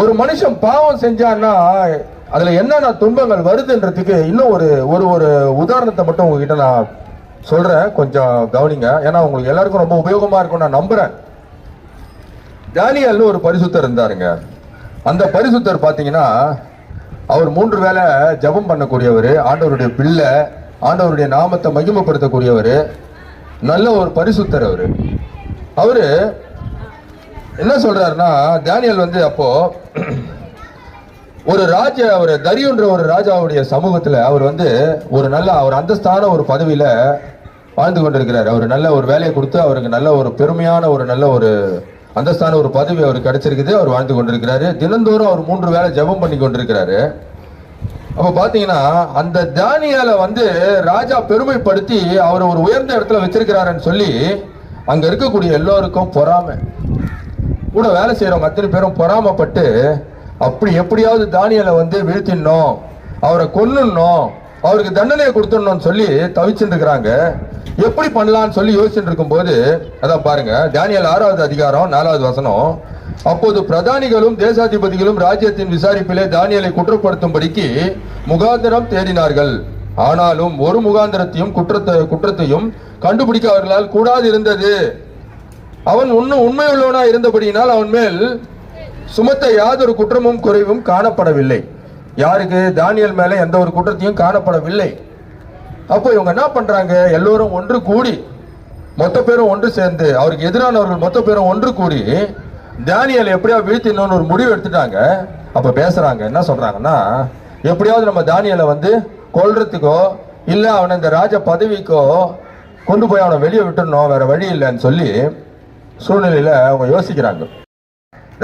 ஒரு மனுஷன் பாவம் செஞ்சான்னா அதுல என்னென்ன துன்பங்கள் வருதுன்றதுக்கு இன்னும் ஒரு ஒரு ஒரு உதாரணத்தை மட்டும் உங்ககிட்ட நான் சொல்றேன். கொஞ்சம் கவனிங்க. ஏன்னா உங்களுக்கு எல்லாருக்கும் ரொம்ப உபயோகமா இருக்கும் நான் நம்புறேன். தானியல்னு ஒரு பரிசுத்தர் இருந்தாருங்க. அந்த பரிசுத்தர் பார்த்தீங்கன்னா அவர் மூன்று வேளை ஜெபம் பண்ணக்கூடியவர் ஆண்டவருடைய பிள்ளை ஆண்டவருடைய நாமத்தை மகிமைப்படுத்தக்கூடியவர் நல்ல ஒரு பரிசுத்தர் அவர். அவரு என்ன சொல்றாருன்னா தானியல் வந்து அப்போ ஒரு ராஜா ஒரு தரியுன்ற ஒரு ராஜாவுடைய சமூகத்தில் அவர் வந்து ஒரு நல்ல ஒரு அந்தஸ்தான ஒரு பதவியில் வாழ்ந்து கொண்டிருக்கிறார். அவர் நல்ல ஒரு வேலையை கொடுத்து அவருக்கு நல்ல ஒரு பெருமையான ஒரு நல்ல ஒரு அந்தஸ்தான ஒரு பதவி அவருக்கு கிடைச்சிருக்குது. அவர் வாழ்ந்து கொண்டிருக்கிறாரு. தினந்தோறும் அவர் மூன்று வேளை ஜெபம் பண்ணி கொண்டிருக்கிறாரு. அப்போ பார்த்தீங்கன்னா அந்த தானியால வந்து ராஜா பெருமைப்படுத்தி அவர் ஒரு உயர்ந்த இடத்துல வச்சிருக்கிறாருன்னு சொல்லி அங்கே இருக்கக்கூடிய எல்லோருக்கும் பொறாமை. கூட வேலை செய்யறவங்க அத்தனை பேரும் பொறாமப்பட்டு அப்படி எப்படியாவது தானியலை வந்து வீழ்த்திடணும் அவரை கொல்லணும் அவருக்கு தண்டனையை கொடுத்துடணும்னு சொல்லி தவிச்சுட்டு இருக்கிறாங்க எப்படி பண்ணலான்னு சொல்லி யோசிச்சுட்டு இருக்கும்போது அதான் பாருங்க தானியல் ஆறாவது அதிகாரம் நாலாவது வசனம். அப்போது பிரதானிகளும் தேசாதிபதிகளும் ராஜ்யத்தின் விசாரிப்பிலே தானியலை குற்றப்படுத்தும்படிக்கு முகாந்திரம் தேடினார்கள். ஆனாலும் ஒரு முகாந்திரத்தையும் குற்றத்தை குற்றத்தையும் கண்டுபிடிக்க அவர்களால் கூடாது இருந்தது. அவன் உண்மை உள்ளவனா இருந்தபடியினால் அவன் மேல் சுமத்த யாதொரு குற்றமும் குறைவும் காணப்படவில்லை. யாருக்கு? தானியல் மேல எந்த ஒரு குற்றத்தையும் காணப்படவில்லை. அப்போ இவங்க என்ன பண்றாங்க? எல்லோரும் ஒன்று கூடி மொத்த பேரும் ஒன்று சேர்ந்து அவருக்கு எதிரானவர்கள் மொத்த பேரும் ஒன்று கூடி தானியல் எப்படியா வீழ்த்தினோன்னு ஒரு முடிவு எடுத்துட்டாங்க. அப்ப பேசுறாங்க என்ன சொல்றாங்கன்னா எப்படியாவது நம்ம தானியலை வந்து கொல்றதுக்கோ இல்ல அவனை இந்த ராஜ பதவிக்கோ கொண்டு போய் அவனை வெளியே விட்டுடணும் வேற வழி இல்லைன்னு சொல்லி சூழ்நிலையில் அவங்க யோசிக்கிறாங்க.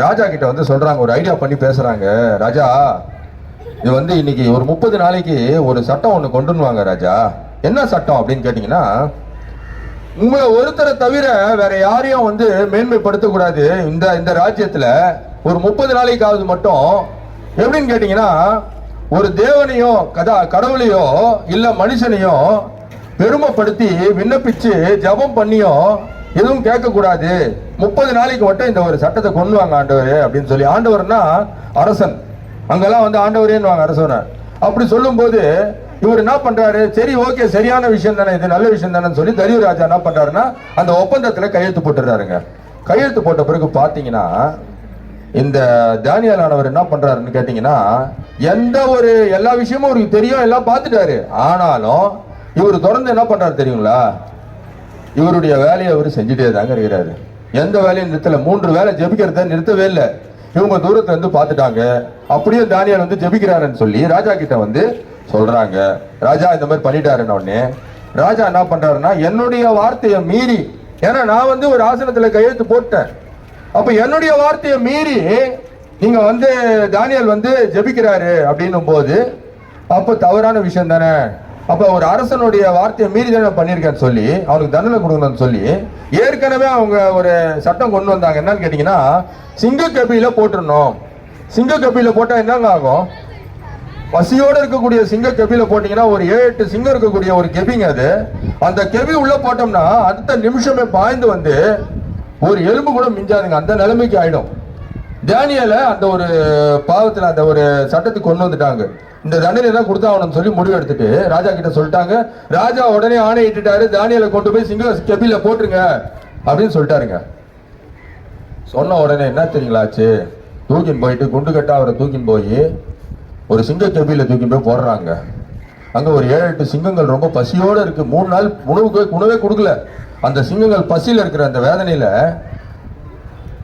ராஜா கிட்ட வந்து சொல்கிறாங்க ஒரு ஐடியா பண்ணி பேசுகிறாங்க ராஜா இது வந்து இன்னைக்கு ஒரு முப்பது நாளைக்கு ஒரு சட்டம் ஒன்று கொண்டு வாங்க ராஜா. என்ன சட்டம் அப்படின்னு கேட்டிங்கன்னா உங்களை ஒருத்தரை தவிர வேற யாரையும் வந்து மேன்மைப்படுத்தக்கூடாது. இந்த இந்த ராஜ்யத்தில் ஒரு முப்பது நாளைக்காவது மட்டும். எப்படின்னு கேட்டிங்கன்னா ஒரு தேவனையோ கதா கடவுளையோ இல்லை மனுஷனையோ பெருமைப்படுத்தி விண்ணப்பிச்சு ஜெபம் பண்ணியோ எதுவும் கேட்கக்கூடாது. முப்பது நாளைக்கு மட்டும் இந்த ஒரு சட்டத்தை கொண்டு வாங்க ஆண்டவர் அப்படின்னு சொல்லி. ஆண்டவர்னா அரசன். அங்கெல்லாம் வந்து ஆண்டவரேன்னு அரசனை. அப்படி சொல்லும்போது இவர் என்ன பண்றாரு? சரி ஓகே சரியான விஷயம் தானே இது நல்ல விஷயம் தானே சொல்லி தரியூர் ராஜா என்ன பண்றாருன்னா அந்த ஒப்பந்தத்துல கையெழுத்து போட்டுறாருங்க கையெழுத்து போட்ட பிறகு பாத்தீங்கன்னா இந்த தானியலானவர் என்ன பண்றாருன்னு கேட்டீங்கன்னா எந்த ஒரு எல்லா விஷயமும் அவருக்கு தெரியும் எல்லாம் பார்த்துட்டாரு. ஆனாலும் இவர் தொடர்ந்து என்ன பண்றாரு தெரியுங்களா? இவருடைய வேலையை அவர் செஞ்சுட்டே தாங்க இருக்கிறாரு. எந்த வேலையும் நிறுத்தல. மூன்று வேலை ஜெபிக்கிறத நிறுத்தவே இல்லை. இவங்க தூரத்துல இருந்து பார்த்துட்டாங்க. அப்படியே தானியல் வந்து ஜெபிக்கிறாருன்னு சொல்லி ராஜா கிட்ட வந்து சொல்றாங்க. ராஜா இந்த மாதிரி பண்ணிட்டாருன்னு உடனே ராஜா என்ன பண்றாருன்னா என்னுடைய வார்த்தையை மீறி ஏன்னா நான் வந்து ஒரு ஆசனத்துல கையெழுத்து போட்டேன். அப்ப என்னுடைய வார்த்தையை மீறி நீங்க வந்து தானியல் வந்து ஜெபிக்கிறாரு அப்படின்னும் போது அப்ப தவறான விஷயம் தானே? அப்ப ஒரு அரசனுடைய வார்த்தையை மீறி தானே பண்ணியிருக்கேன்னு சொல்லி அவனுக்கு தண்டனை கொடுக்கணும்னு சொல்லி ஏற்கனவே அவங்க ஒரு சட்டம் கொண்டு வந்தாங்க. என்னன்னு கேட்டீங்கன்னா சிங்க கபியில போட்டுருணும் சிங்க கபியில போட்டா என்னங்க ஆகும்? பசியோடு இருக்கக்கூடிய சிங்க கெபியில் போட்டீங்கன்னா ஒரு ஏழு எட்டு சிங்கம் இருக்கக்கூடிய ஒரு கெபிங்க அது. அந்த கெபி உள்ள போட்டோம்னா அடுத்த நிமிஷமே பாய்ந்து வந்து ஒரு எலும்பு கூட மிஞ்சாதுங்க. அந்த நிலைமைக்கு ஆயிடும். டேனியல அந்த ஒரு பாவத்தில் அந்த ஒரு சட்டத்துக்கு கொண்டு வந்துட்டாங்க. இந்த தண்டனை தான் கொடுத்தாகணும்னு சொல்லி முடிவு எடுத்துட்டு ராஜா கிட்ட சொல்லிட்டாங்க. ராஜா உடனே ஆணையிட்டுட்டாரு தானியலை கொண்டு போய் சிங்க கெபில போட்டுருங்க அப்படின்னு சொல்லிட்டாருங்க. சொன்ன உடனே என்ன தெரியுங்களா ஆச்சு? தூக்கின்னு போயிட்டு குண்டு கட்டா அவரை தூக்கின்னு போய் ஒரு சிங்க கெபில தூக்கின்னு போய் போடுறாங்க. அங்க ஒரு ஏழு எட்டு சிங்கங்கள் ரொம்ப பசியோட இருக்கு. மூணு நாள் உணவுக்கு உணவே கொடுக்கல. அந்த சிங்கங்கள் பசியில இருக்கிற அந்த வேதனையில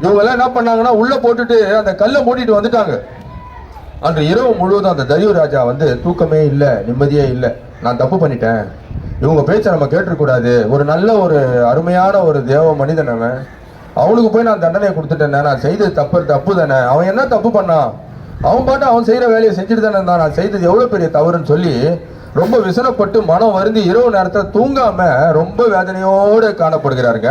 இவங்க எல்லாம் என்ன பண்ணாங்கன்னா உள்ள போட்டுட்டு அந்த கல்லை மூடிட்டு வந்துட்டாங்க. அன்று இரவு முழுவதும் அந்த தரியு ராஜா வந்து தூக்கமே இல்லை நிம்மதியே இல்லை. நான் தப்பு பண்ணிட்டேன். இவங்க பேச்சை நம்ம கேட்டுக்கூடாது ஒரு நல்ல ஒரு அருமையான ஒரு தேவ மனிதன் அவன். அவனுக்கு போய் நான் தண்டனை கொடுத்துட்டேனே. நான் செய்தது தப்பு தப்பு தானே. அவன் என்ன தப்பு பண்ணான்? அவன் பாட்டு அவன் செய்யற வேலையை செஞ்சுட்டு தானே இருந்தான். நான் செய்தது எவ்வளவு பெரிய தவறுன்னு சொல்லி ரொம்ப விசனப்பட்டு மனம் வருந்தி இரவு நேரத்தில் தூங்காம ரொம்ப வேதனையோடு காணப்படுகிறாருங்க.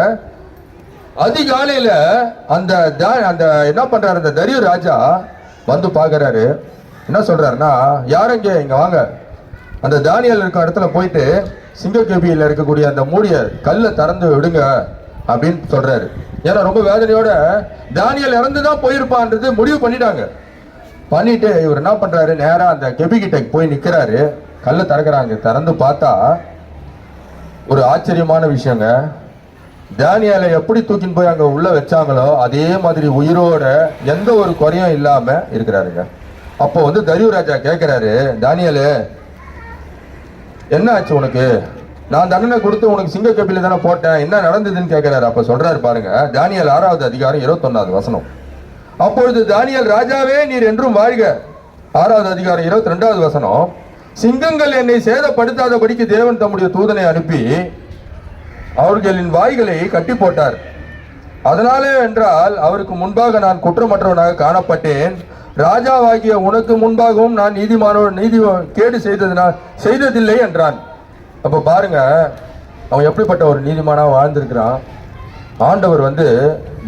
அதிகாலையில அந்த தா- அந்த என்ன பண்றாரு அந்த தரியு ராஜா வந்து பாக்குறாரு என்ன சொல்றாருன்னா யாருங்க இங்க வாங்க. அந்த தானியல் இருக்க இடத்துல போயிட்டு சிங்கக்கேபியில் இருக்கக்கூடிய அந்த மூடிய கல்லை திறந்து விடுங்க அப்படின்னு சொல்றாரு. ஏன்னா ரொம்ப வேதனையோட தானியல் இறந்து தான் போயிருப்பான்றது முடிவு பண்ணிட்டாங்க. பண்ணிட்டு இவர் என்ன பண்றாரு? நேரா அந்த கெபி கிட்ட போய் நிக்கிறாரு. கல்லை திறக்கிறாங்க. திறந்து பார்த்தா ஒரு ஆச்சரியமான விஷயங்க. தானியாலை எப்படி தூக்கின்னு போய் அங்கே உள்ள வச்சாங்களோ அதே மாதிரி உயிரோட எந்த ஒரு குறையும் இல்லாம இருக்கிறாருங்க. அப்போ வந்து தரியு ராஜா கேட்கிறாரு தானியலு என்ன ஆச்சு உனக்கு? நான் தண்டனை கொடுத்து உனக்கு சிங்க கப்பில தானே போட்டேன் என்ன நடந்ததுன்னு கேட்கிறாரு அப்ப சொல்றாரு பாருங்க தானியல் ஆறாவது அதிகாரம் இருபத்தொன்னாவது வசனம். அப்பொழுது தானியல் ராஜாவே நீர் என்றும் வாழ்க. ஆறாவது அதிகாரம் இருபத்தி ரெண்டாவது வசனம் சிங்கங்கள் என்னை சேதப்படுத்தாதபடிக்கு தேவன் தம்முடைய தூதனை அனுப்பி அவர்களின் வாய்களை கட்டி போட்டார் அதனாலே என்றால் அவருக்கு முன்பாக நான் குற்றமற்றவனாக காணப்பட்டேன். ராஜாவாகிய உனக்கு முன்பாகவும் நான் நீதிமான நீதி கேடு செய்ததுனா செய்ததில்லை என்றான். அப்போ பாருங்க அவன் எப்படிப்பட்ட ஒரு நீதிமானாக வாழ்ந்திருக்கிறான். ஆண்டவர் வந்து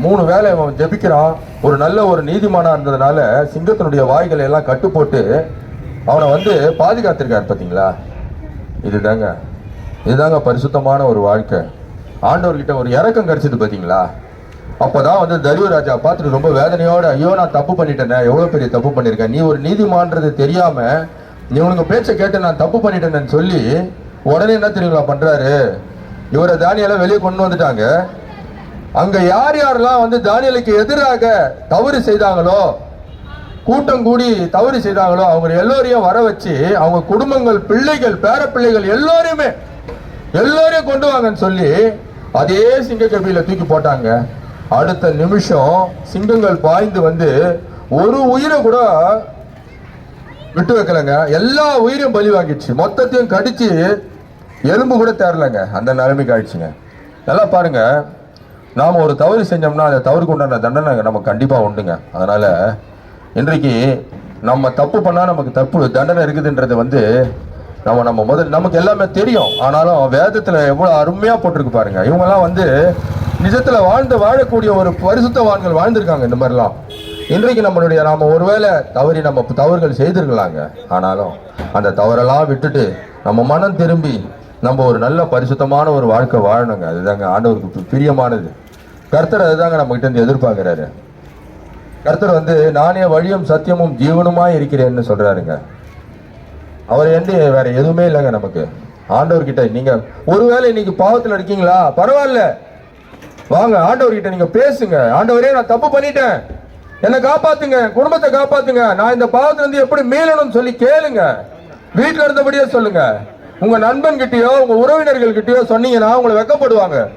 மூணு வேலை அவன் ஜெபிக்கிறான். ஒரு நல்ல ஒரு நீதிமானாக இருந்ததுனால சிங்கத்தினுடைய வாய்களை எல்லாம் கட்டு போட்டு அவனை வந்து பாதுகாத்திருக்காரு பார்த்தீங்களா இதுதாங்க. இதுதாங்க பரிசுத்தமான ஒரு வாழ்க்கை. ஆண்டவர்கிட்ட ஒரு இறக்கம் கிடைச்சது பார்த்தீங்களா அப்போதான் வந்து தரியு ராஜா பார்த்துட்டு ரொம்ப வேதனையோட ஐயோ நான் தப்பு பண்ணிட்டேனே எவ்வளோ பெரிய தப்பு பண்ணியிருக்கேன் நீ ஒரு நீதிமான்றது தெரியாம நீ உனக்கு பேச்சை கேட்டு நான் தப்பு பண்ணிட்டேன்னு சொல்லி உடனே என்ன தெரியுங்களா பண்றாரு? இவரை தானியெல்லாம் வெளியே கொண்டு வந்துட்டாங்க. அங்க யார் யாரெல்லாம் வந்து தானியலுக்கு எதிராக தவறு செய்தாங்களோ கூட்டம் கூடி தவறு செய்தாங்களோ அவங்க எல்லோரையும் வர வச்சு அவங்க குடும்பங்கள் பிள்ளைகள் பேர பிள்ளைகள் எல்லோரையுமே எல்லோரையும் கொண்டு வாங்கன்னு சொல்லி அதே சிங்க கபியில தூக்கி போட்டாங்க. அடுத்த நிமிஷம் சிங்கங்கள் பாய்ந்து வந்து ஒரு உயிரை கூட விட்டு வைக்கலங்க. எல்லா உயிரையும் பலி வாங்கிடுச்சு. மொத்தத்தையும் கடிச்சு எலும்பு கூட தேரலங்க அந்த நிலைமைக்கு ஆயிடுச்சுங்க. நல்லா பாருங்க. நாம் ஒரு தவறு செஞ்சோம்னா அந்த தவறுக்கு உண்டான தண்டனை நமக்கு கண்டிப்பாக உண்டுங்க. அதனால் இன்றைக்கு நம்ம தப்பு பண்ணால் நமக்கு தப்பு தண்டனை இருக்குதுன்றது வந்து நம்ம நம்ம முதல் நமக்கு எல்லாமே தெரியும். ஆனாலும் வேதத்தில் எவ்வளோ அருமையாக போட்டிருக்கு பாருங்க. இவங்கெல்லாம் வந்து நிஜத்தில் வாழ்ந்து வாழக்கூடிய ஒரு பரிசுத்தவான்கள் வாழ்ந்திருக்காங்க இந்த மாதிரிலாம். இன்றைக்கு நம்மளுடைய நாம் ஒருவேளை தவறி நம்ம தவறுகள் செய்திருக்கலாங்க. ஆனாலும் அந்த தவறெல்லாம் விட்டுட்டு நம்ம மனம் திரும்பி நம்ம ஒரு நல்ல பரிசுத்தமான ஒரு வாழ்க்கை வாழணுங்க. அதுதாங்க ஆண்டவருக்கு பிரியமானது. கர்த்தர் அதுதாங்க நம்மகிட்ட இருந்து எதிர்பார்க்குறாரு. கர்த்தர் வந்து நானே வழியும் சத்தியமும் ஜீவனுமாய் இருக்கிறேன்னு சொல்கிறாருங்க அவர் எந்த வேற எதுவுமே இல்லைங்க நமக்கு. ஆண்டவர்கிட்ட நீங்க ஒருவேளை இன்னைக்கு பாவத்துல இருக்கீங்களா? பரவாயில்ல. வாங்க ஆண்டவர்கிட்ட நீங்க பேசுங்க. ஆண்டவரே நான் தப்பு பண்ணிட்டேன். என்னை காப்பாத்துங்க குடும்பத்தை காப்பாத்துங்க. நான் இந்த பாவத்துல இருந்து எப்படி மீளணும்னு சொல்லி கேளுங்க. வீட்டுல இருந்தபடியே சொல்லுங்க. உங்க நண்பன் கிட்டயோ உங்க உறவினர்கள் கிட்டயோ சொன்னீங்கன்னா உங்களை வெக்கப்படுவாங்க.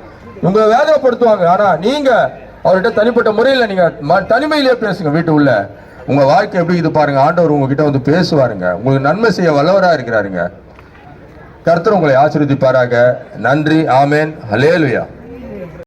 உங்களை வேதனைப்படுத்துவாங்க. ஆனா நீங்க அவர்கிட்ட தனிப்பட்ட முறையில் நீங்க ம- தனிமையிலேயே பேசுங்க வீட்டு உள்ள. உங்க வாழ்க்கை எப்படி இது பாருங்க. ஆண்டவர் உங்ககிட்ட வந்து பேசுவாருங்க. உங்களுக்கு நன்மை செய்ய வல்லவராக இருக்கிறாருங்க. கர்த்தர் உங்களை ஆசீர்வதிப்பாராக. நன்றி. ஆமேன். ஹலேலுயா